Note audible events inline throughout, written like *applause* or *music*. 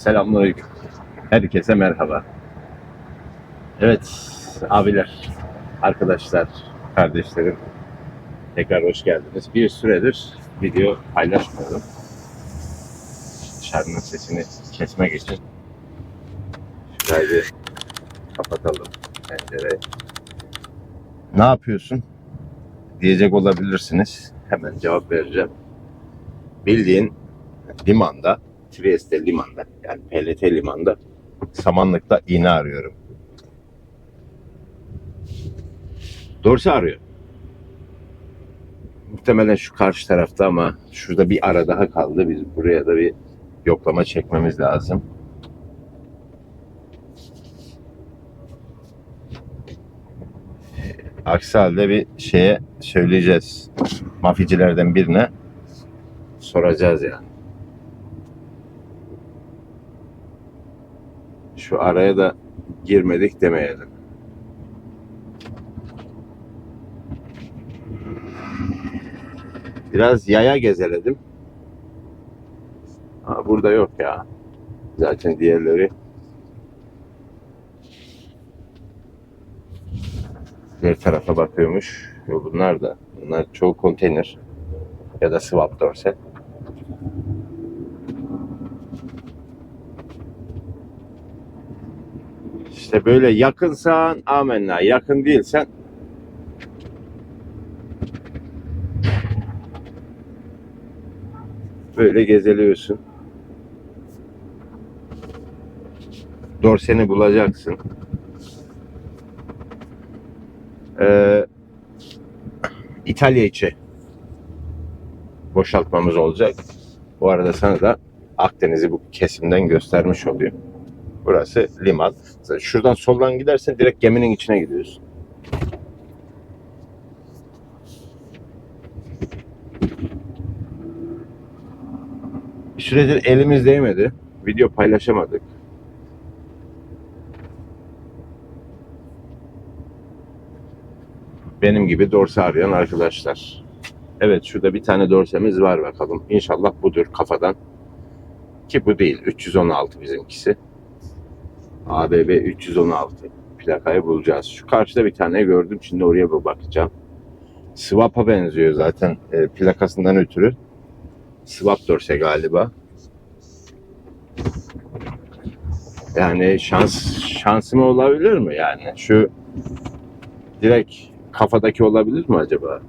Selamünaleyküm. Herkese merhaba. Evet abiler, arkadaşlar, kardeşlerim tekrar hoş geldiniz. Bir süredir video paylaşmıyorum. Dışarının sesini kesmek için. Şurayı bir kapatalım pencereyi. Ne yapıyorsun? Diyecek olabilirsiniz. Hemen cevap vereceğim. Bildiğin limanda, Trieste limanda yani PLT limanda samanlıkta iğne arıyorum. Dorsi arıyor. Muhtemelen şu karşı tarafta ama şurada bir ara daha kaldı. Biz buraya da bir yoklama çekmemiz lazım. Aksi halde bir şeye söyleyeceğiz. Maficilerden birine soracağız yani. Şu araya da girmedik demeyelim. Biraz yaya gezeledim. Aa, burada yok ya. Zaten diğerleri diğer tarafa bakıyormuş. Yo, bunlar da. Bunlar çoğu konteyner ya da swap dorset. İşte böyle yakınsan amenna, yakın değilsen böyle gezeliyorsun. Dorseni bulacaksın. Ee, İtalya içi boşaltmamız olacak. Bu arada sana da Akdeniz'i bu kesimden göstermiş oluyor. Burası liman. Şuradan soldan gidersen direkt geminin içine gidiyorsun. Bir süredir elimiz değmedi. Video paylaşamadık. Benim gibi dorse arayan arkadaşlar. Evet şurada bir tane dorsemiz var bakalım. İnşallah budur kafadan. Ki bu değil. 316 bizimkisi. ABB 316 plakayı bulacağız. Şu karşıda bir tane gördüm. Şimdi oraya bir bakacağım. Swap'a benziyor zaten e, plakasından ötürü. Swap dorse galiba. Yani şans şansım olabilir mi yani? Şu direkt kafadaki olabilir mi acaba?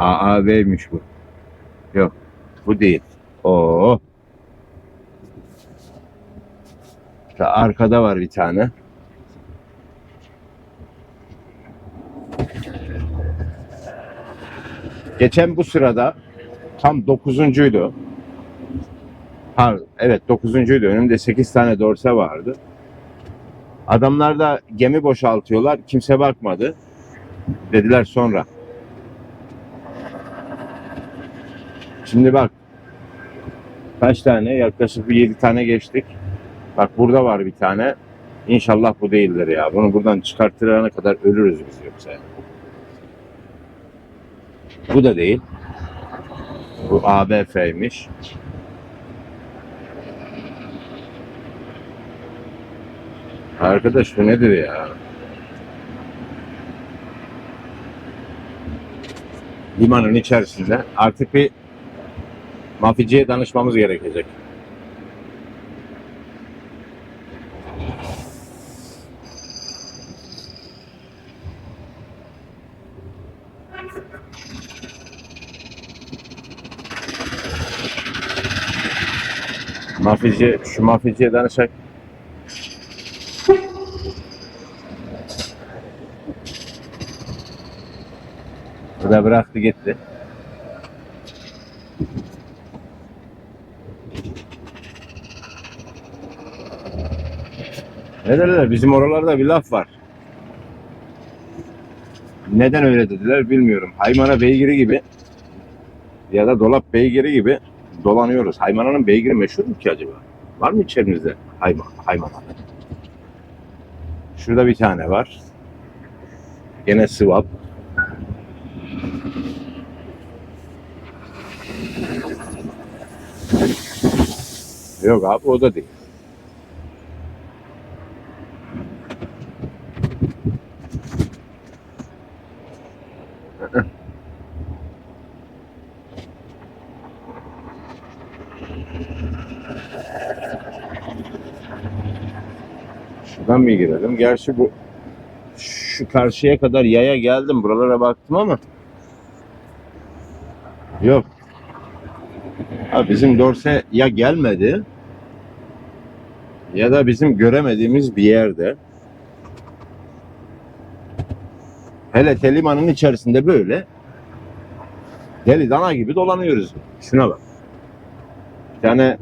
AAV'miş bu. Yok. Bu değil. Oo. İşte arkada var bir tane. Geçen bu sırada tam dokuzuncuydu. Ha, evet dokuzuncuydu. Önümde 8 tane dorse vardı. Adamlar da gemi boşaltıyorlar. Kimse bakmadı. Dediler sonra. Şimdi bak. Kaç tane? Yaklaşık bir 7 tane geçtik. Bak burada var bir tane. İnşallah bu değildir ya. Bunu buradan çıkarttırana kadar ölürüz biz yoksa. Bu da değil. Bu ABF'ymiş. Arkadaş bu nedir ya? Limanın içerisinde artık bir maficiye danışmamız gerekecek. Mafici, şu maficiye danışak. Bu da bıraktı gitti. Ne derler? Bizim oralarda bir laf var. Neden öyle dediler bilmiyorum. Haymana beygiri gibi ya da dolap beygiri gibi dolanıyoruz. Haymana'nın beygiri meşhur mu ki acaba? Var mı içerimizde hayma, haymana? Şurada bir tane var. Gene sıvap. Yok abi o da değil. Şuradan bir girelim. Gerçi bu şu karşıya kadar yaya geldim. Buralara baktım ama yok. Ha, bizim dorse ya gelmedi ya da bizim göremediğimiz bir yerde. Hele Teliman'ın içerisinde böyle deli dana gibi dolanıyoruz. Şuna bak. Bir tane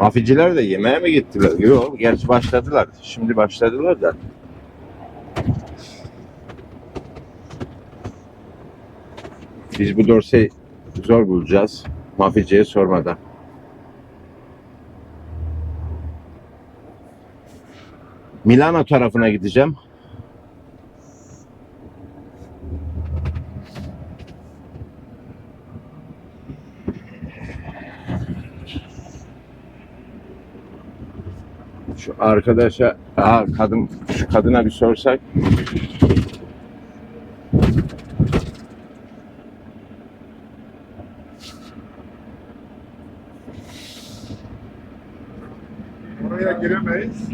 Maficiler de yemeğe mi gittiler? Yok, gerçi başladılar. Şimdi başladılar da. Biz bu dorseyi zor bulacağız. Maficiye sormadan. Milano tarafına gideceğim. Arkadaşa, aa kadın, şu kadına bir sorsak. Oraya giremeyiz.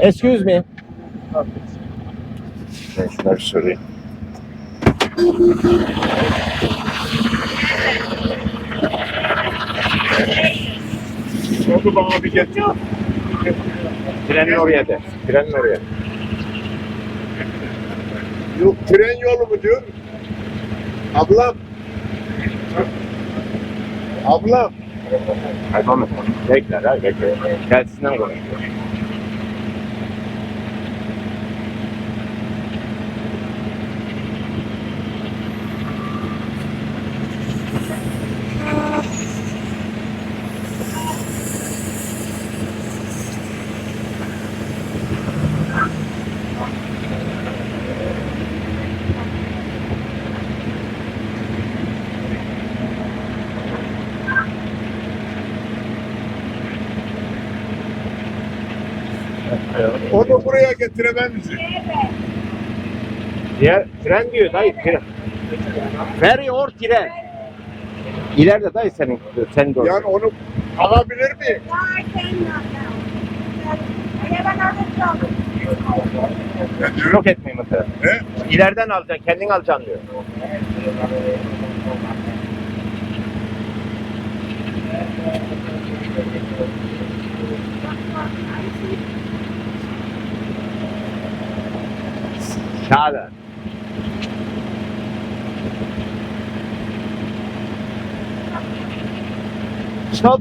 Excuse me. Ben şuna bir sorayım. Onu bana bir getir. Trenin oraya de. Trenin oraya. Yok tren yolu mu diyor? Ablam. Ablam. Hadi onu. Bekler ha, bekler. Gelsinden konuşuyor. Onu buraya getirememiz. Diğer tren diyor dayı tren. Ferry or tren. İleride dayı senin senin doğru. Yani onu alabilir miyim? Yok etmeyin mesela. He? İleriden alacaksın, kendin alacaksın diyor. Schade. Stop.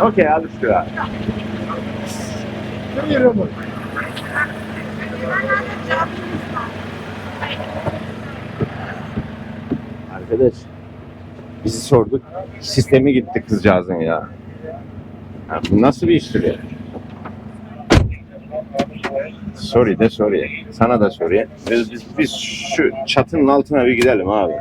Okay, alles klar. Ne yere bak. Arkadaş bizi sorduk. Sistemi gitti kızcağızın ya. ya bu nasıl bir iştir ya? Sorry de sorry. Sana da sorry. Biz, biz, biz şu çatının altına bir gidelim abi.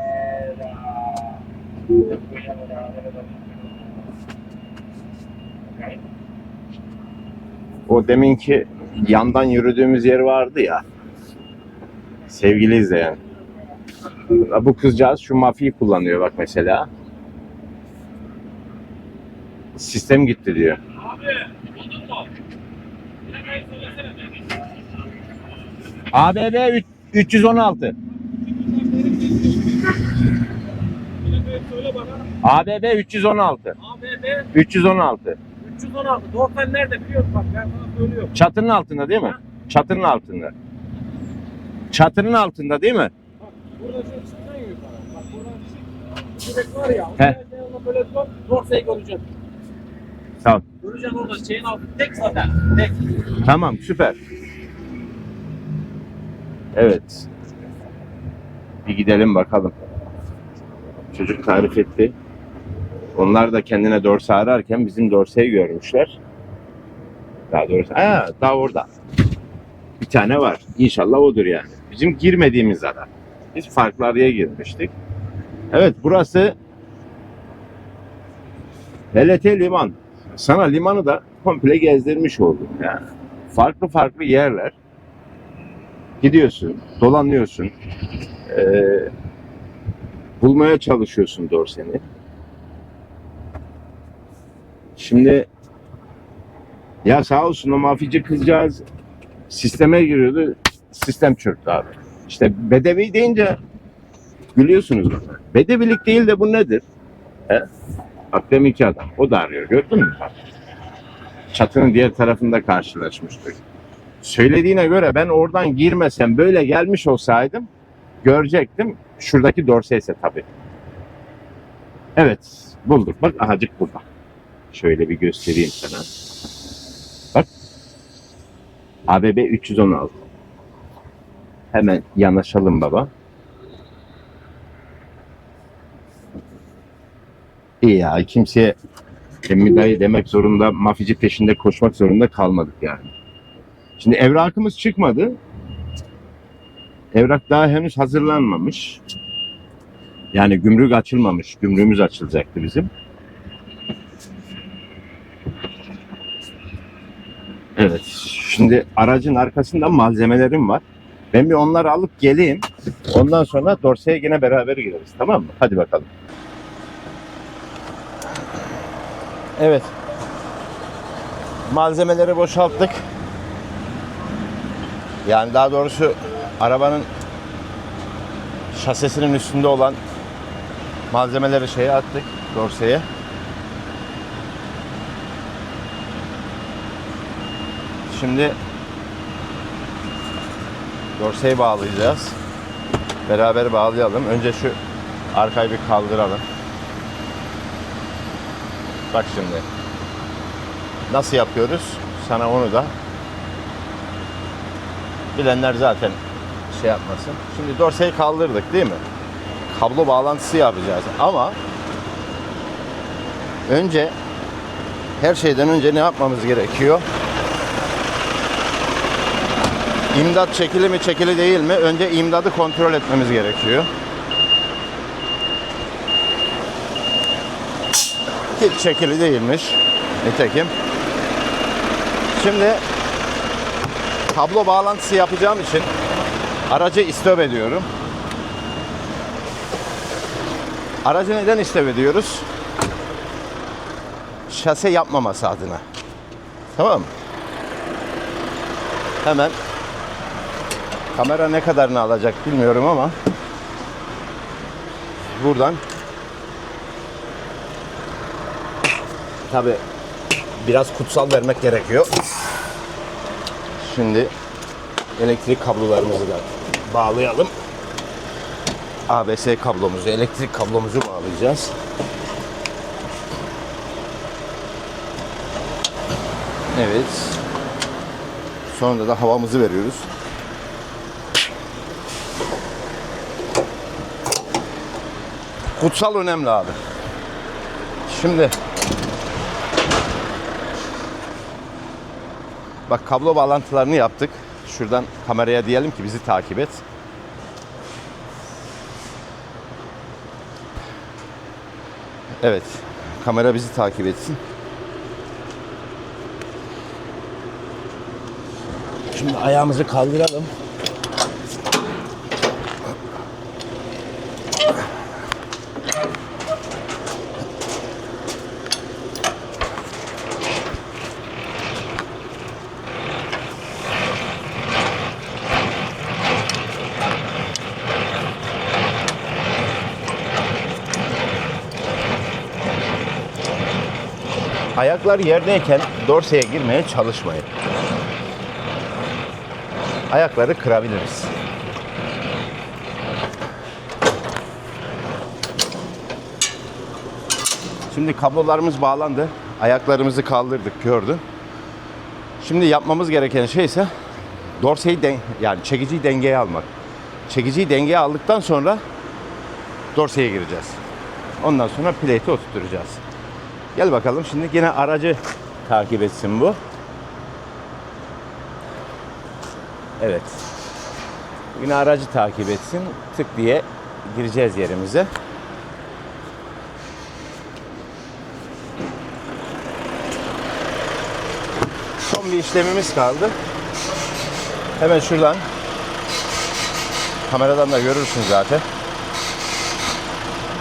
O deminki yandan yürüdüğümüz yer vardı ya. Sevgili izleyen. Bu kızcağız şu mafiyi kullanıyor bak mesela. Sistem gitti diyor. ABB üç- 316. Söyle bana. ABB 316. ABB 316. 316. Dorfen nerede biliyorum bak ben sana söylüyorum. Çatının altında değil mi? Çatının altında. Çatının altında değil mi? Bak burada şey çıksan yukarı. Bak buradan çık. Direkt var ya. He. He. Böyle dön. Dorsayı göreceksin. Tamam. Göreceksin orada şeyin altı. Tek zaten. Tek. Tamam süper. Evet. Bir gidelim bakalım. Çocuk tarif etti. Onlar da kendine dorse ararken bizim dorseyi görmüşler. Daha doğrusu aa, daha orada. Bir tane var. İnşallah odur yani. Bizim girmediğimiz ara. Biz farklı araya girmiştik. Evet burası TLT Liman. Sana limanı da komple gezdirmiş oldum yani. Farklı farklı yerler. Gidiyorsun, dolanıyorsun. Ee, bulmaya çalışıyorsun Dorsen'i. Şimdi ya sağ olsun o mafici kızcağız sisteme giriyordu. Sistem çöktü abi. İşte bedevi deyince gülüyorsunuz. Bedevilik değil de bu nedir? He? Bak deminki adam. O da arıyor. Gördün mü? Çatının diğer tarafında karşılaşmıştık. Söylediğine göre ben oradan girmesem böyle gelmiş olsaydım görecektim. Şuradaki dorse ise tabii. Evet. Bulduk. Bak ahacık burada. Şöyle bir göstereyim sana. Bak. ABB 316. Hemen yanaşalım baba. İyi ya kimseye emmi dayı demek zorunda, mafici peşinde koşmak zorunda kalmadık yani. Şimdi evrakımız çıkmadı. Evrak daha henüz hazırlanmamış. Yani gümrük açılmamış. Gümrüğümüz açılacaktı bizim. Evet. Şimdi aracın arkasında malzemelerim var. Ben bir onları alıp geleyim. Ondan sonra dorseye yine beraber gireriz. Tamam mı? Hadi bakalım. Evet. Malzemeleri boşalttık. Yani daha doğrusu arabanın şasisinin üstünde olan malzemeleri şeye attık dorseye. Şimdi dorseyi bağlayacağız. Beraber bağlayalım. Önce şu arkayı bir kaldıralım. Bak şimdi. Nasıl yapıyoruz? Sana onu da bilenler zaten şey yapmasın. Şimdi dorseyi kaldırdık değil mi? Kablo bağlantısı yapacağız ama önce her şeyden önce ne yapmamız gerekiyor? İmdat çekili mi çekili değil mi? Önce imdadı kontrol etmemiz gerekiyor. Hiç çekili değilmiş. Nitekim. Şimdi kablo bağlantısı yapacağım için aracı istop ediyorum. Aracı neden istop ediyoruz? Şase yapmaması adına. Tamam mı? Hemen kamera ne kadarını alacak bilmiyorum ama buradan tabi biraz kutsal vermek gerekiyor. Şimdi elektrik kablolarımızı da bağlayalım. ABS kablomuzu, elektrik kablomuzu bağlayacağız. Evet. Sonra da havamızı veriyoruz. Kutsal önemli abi. Şimdi Bak kablo bağlantılarını yaptık. Şuradan kameraya diyelim ki bizi takip et. Evet. Kamera bizi takip etsin. Şimdi ayağımızı kaldıralım. Ayaklar yerdeyken dorseye girmeye çalışmayın. Ayakları kırabiliriz. Şimdi kablolarımız bağlandı. Ayaklarımızı kaldırdık gördün. Şimdi yapmamız gereken şey ise dorseyi den yani çekiciyi dengeye almak. Çekiciyi dengeye aldıktan sonra dorseye gireceğiz. Ondan sonra plate'i oturtacağız. Gel bakalım şimdi yine aracı takip etsin bu. Evet. Yine aracı takip etsin. Tık diye gireceğiz yerimize. Son bir işlemimiz kaldı. Hemen şuradan kameradan da görürsün zaten.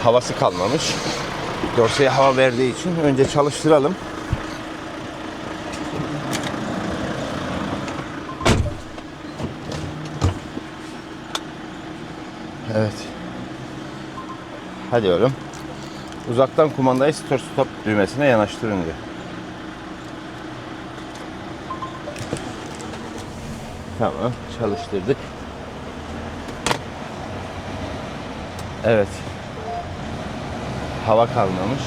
Havası kalmamış. Dorseye hava verdiği için önce çalıştıralım. Evet. Hadi oğlum. Uzaktan kumandayı stop stop düğmesine yanaştırın diyor. Tamam, çalıştırdık. Evet. Hava kalmamış.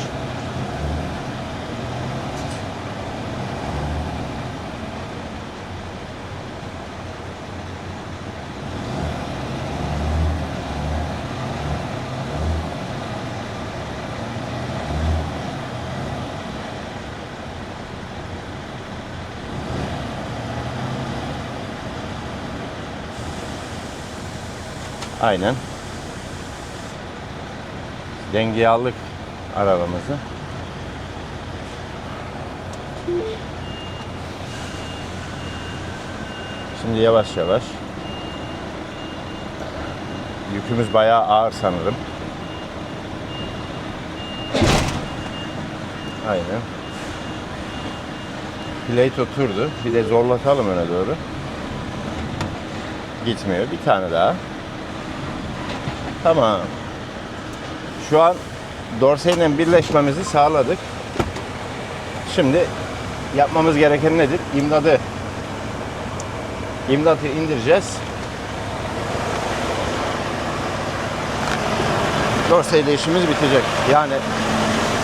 Aynen. Dengeye aldık arabamızı. Şimdi yavaş yavaş. Yükümüz bayağı ağır sanırım. Aynen. Plate oturdu. Bir de zorlatalım öne doğru. Gitmiyor. Bir tane daha. Tamam. Şu an dorseyle birleşmemizi sağladık. Şimdi yapmamız gereken nedir? İmdadı İmdatı indireceğiz. Dorseyle işimiz bitecek. Yani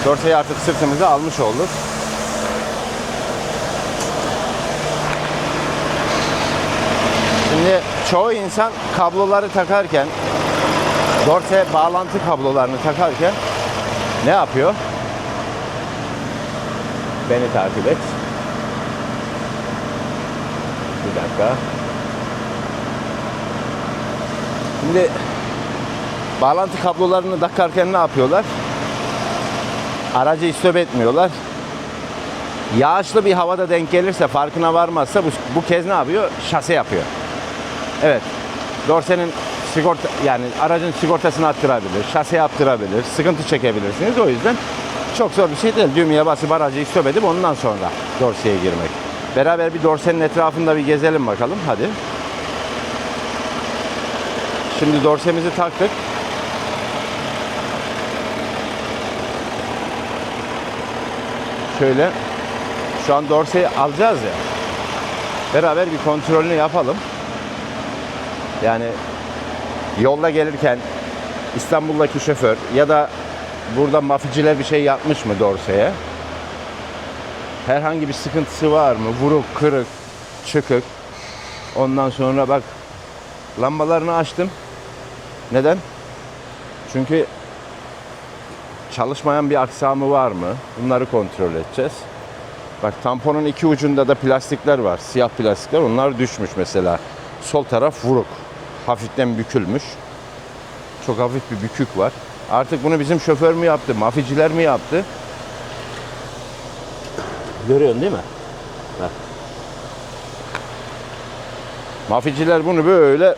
dorseyi artık sırtımıza almış olduk. Şimdi çoğu insan kabloları takarken dorse bağlantı kablolarını takarken ne yapıyor? Beni takip et. Bir dakika. Şimdi bağlantı kablolarını takarken ne yapıyorlar? Aracı istop etmiyorlar. Yağışlı bir havada denk gelirse farkına varmazsa bu, bu kez ne yapıyor? Şase yapıyor. Evet. Dorsenin sigorta yani aracın sigortasını attırabilir, şase yaptırabilir, sıkıntı çekebilirsiniz. O yüzden çok zor bir şey değil. Düğmeye basıp aracı istop edip ondan sonra dorseye girmek. Beraber bir dorsenin etrafında bir gezelim bakalım. Hadi. Şimdi dorsemizi taktık. Şöyle. Şu an dorseyi alacağız ya. Beraber bir kontrolünü yapalım. Yani yolda gelirken İstanbul'daki şoför ya da burada maficiler bir şey yapmış mı dorseye? Herhangi bir sıkıntısı var mı? Vuruk, kırık, çıkık. Ondan sonra bak lambalarını açtım. Neden? Çünkü çalışmayan bir aksamı var mı? Bunları kontrol edeceğiz. Bak tamponun iki ucunda da plastikler var. Siyah plastikler. Onlar düşmüş mesela. Sol taraf vuruk. Hafiften bükülmüş. Çok hafif bir bükük var. Artık bunu bizim şoför mü yaptı? Maficiler mi yaptı? Görüyorsun değil mi? Bak. Maficiler bunu böyle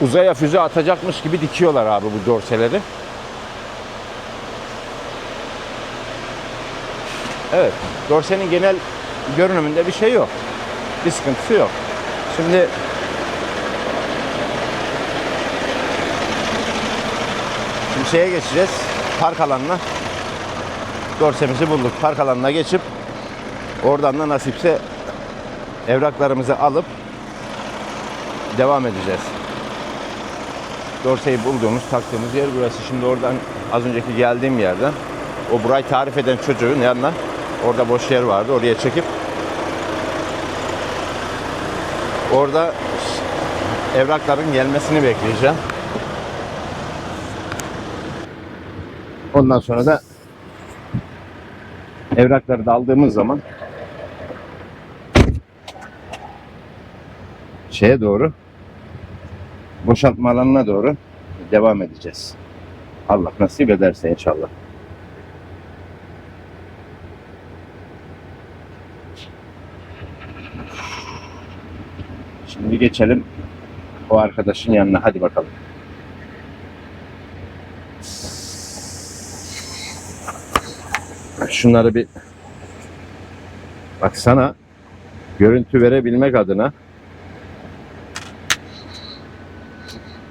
uzaya füze atacakmış gibi dikiyorlar abi bu dorseleri. Evet. Dorsenin genel görünümünde bir şey yok. Bir sıkıntısı yok. Şimdi şeye geçeceğiz. Park alanına. Dorsemizi bulduk. Park alanına geçip oradan da nasipse evraklarımızı alıp devam edeceğiz. Dorseyi bulduğumuz, taktığımız yer burası. Şimdi oradan az önceki geldiğim yerden o burayı tarif eden çocuğun yanına orada boş yer vardı. Oraya çekip orada evrakların gelmesini bekleyeceğim. Ondan sonra da evrakları da aldığımız zaman şeye doğru boşaltma alanına doğru devam edeceğiz. Allah nasip ederse inşallah. Şimdi geçelim o arkadaşın yanına. Hadi bakalım. Şunları bir baksana görüntü verebilmek adına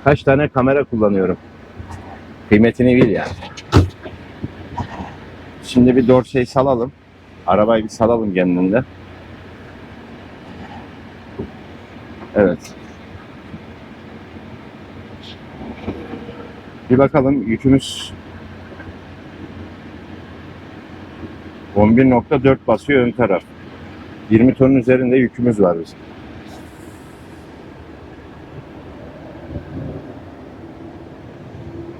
kaç tane kamera kullanıyorum. Kıymetini bil yani. Şimdi bir Dorsey'i salalım. Arabayı bir salalım kendinde. Evet. Bir bakalım yükümüz 11.4 basıyor ön taraf. 20 tonun üzerinde yükümüz var bizim.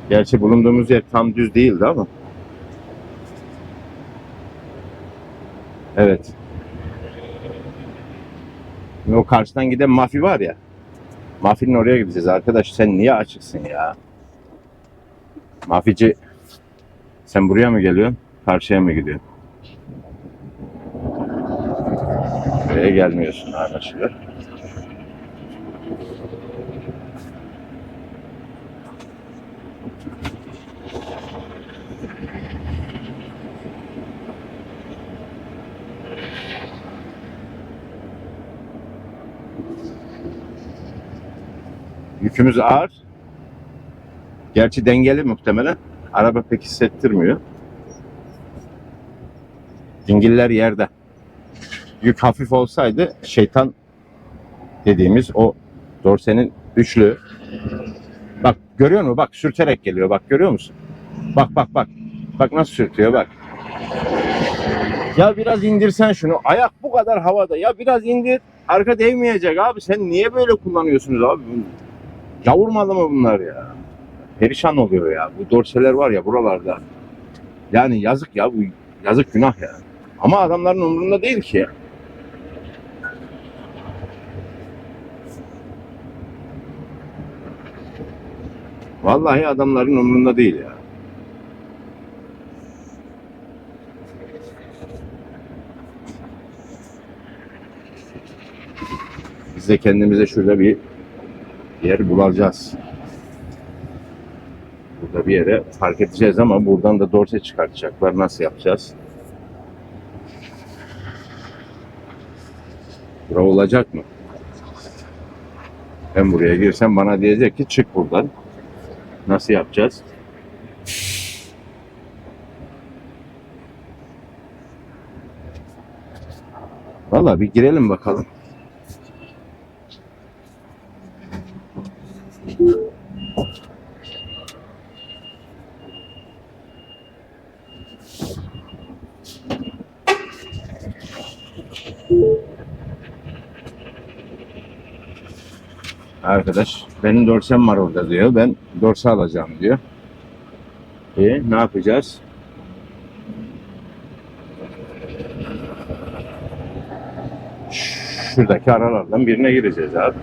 Gerçi bulunduğumuz yer tam düz değildi ama. Evet. O karşıdan giden mafi var ya. Mafinin oraya gideceğiz arkadaş. Sen niye açıksın ya? Mafici sen buraya mı geliyorsun? Karşıya mı gidiyorsun? Buraya gelmiyorsun anlaşılıyor. Yükümüz ağır. Gerçi dengeli muhtemelen. Araba pek hissettirmiyor. Dingiller yerde. Yük hafif olsaydı şeytan dediğimiz o dorsenin üçlü. Bak görüyor musun? Bak sürterek geliyor. Bak görüyor musun? Bak bak bak. Bak nasıl sürtüyor bak. Ya biraz indirsen şunu. Ayak bu kadar havada. Ya biraz indir. Arka değmeyecek abi. Sen niye böyle kullanıyorsunuz abi? Yavurmalı mı bunlar ya? Perişan oluyor ya. Bu dorseler var ya buralarda. Yani yazık ya bu yazık günah ya. Ama adamların umurunda değil ki. Vallahi adamların umurunda değil ya. Biz de kendimize şurada bir yer bulacağız. Burada bir yere fark edeceğiz ama buradan da dorse çıkartacaklar. Nasıl yapacağız? Bura olacak mı? Ben buraya girsem bana diyecek ki çık buradan. Nasıl yapacağız? Valla bir girelim bakalım. Arkadaş benim dorsem var orada diyor. Ben dorsa alacağım diyor. E ne yapacağız? Şuradaki aralardan birine gireceğiz abi.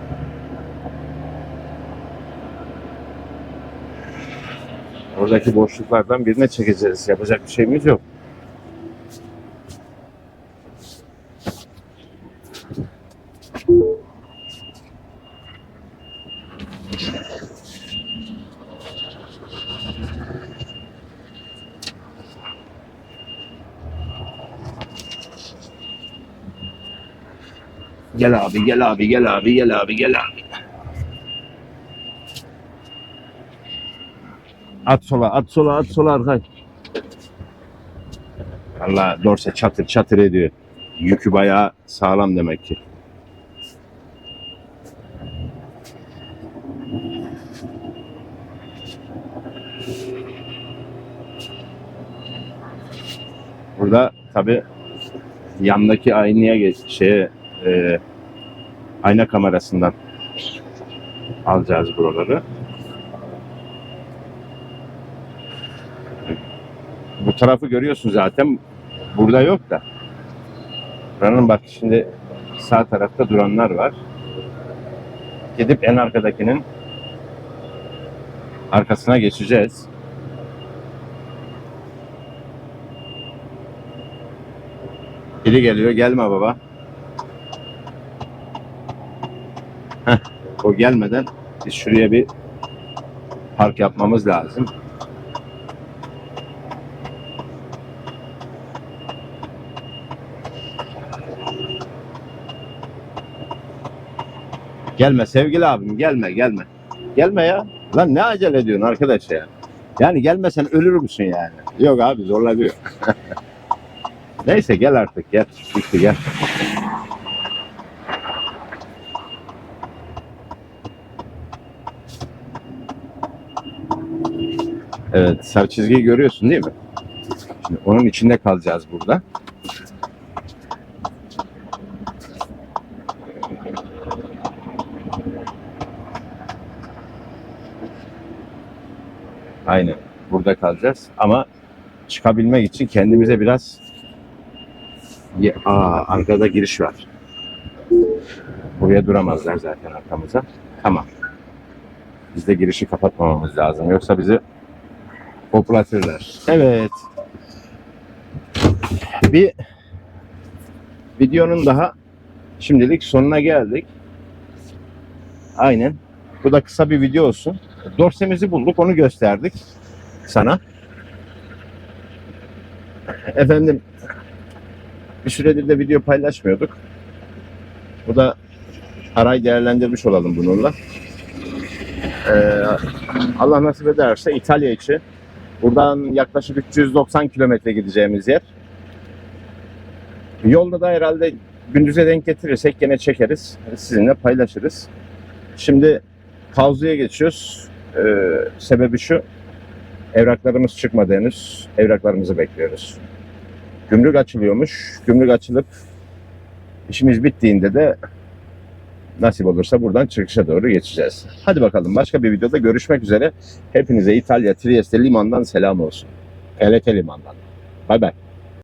Oradaki boşluklardan birine çekeceğiz. Yapacak bir şeyimiz yok. Gel abi, gel abi, gel abi, gel abi, gel abi. At sola, at sola, at sola arkay. Allah dorse çatır çatır ediyor. Yükü bayağı sağlam demek ki. Burada tabi yandaki aynaya geç şeye e, ayna kamerasından alacağız buraları. Bu tarafı görüyorsun zaten. Burada yok da. Buranın bak şimdi sağ tarafta duranlar var. Gidip en arkadakinin arkasına geçeceğiz. Biri geliyor. Gelme baba. O gelmeden biz şuraya bir park yapmamız lazım. Gelme sevgili abim gelme gelme. Gelme ya. Lan ne acele ediyorsun arkadaş ya. Yani gelmesen ölür müsün yani? Yok abi zorlanıyor. *laughs* Neyse gel artık gel. Bitti gel. Evet sarı çizgiyi görüyorsun değil mi? Şimdi onun içinde kalacağız burada. Aynen. Burada kalacağız ama çıkabilmek için kendimize biraz Aa, arkada giriş var. Buraya duramazlar zaten arkamıza. Tamam. Biz de girişi kapatmamamız lazım. Yoksa bizi hoplatırlar. Evet. Bir videonun daha şimdilik sonuna geldik. Aynen. Bu da kısa bir video olsun. Dorsemizi bulduk, onu gösterdik sana. Efendim bir süredir de video paylaşmıyorduk. Bu da arayı değerlendirmiş olalım bununla. Ee, Allah nasip ederse İtalya için buradan yaklaşık 390 kilometre gideceğimiz yer. Yolda da herhalde gündüze denk getirirsek gene çekeriz. Sizinle paylaşırız. Şimdi Fazlı'ya geçiyoruz. Ee, sebebi şu. Evraklarımız çıkmadı henüz. Evraklarımızı bekliyoruz. Gümrük açılıyormuş. Gümrük açılıp işimiz bittiğinde de nasip olursa buradan çıkışa doğru geçeceğiz. Hadi bakalım başka bir videoda görüşmek üzere. Hepinize İtalya Trieste limandan selam olsun. TLT limandan. Bay bay.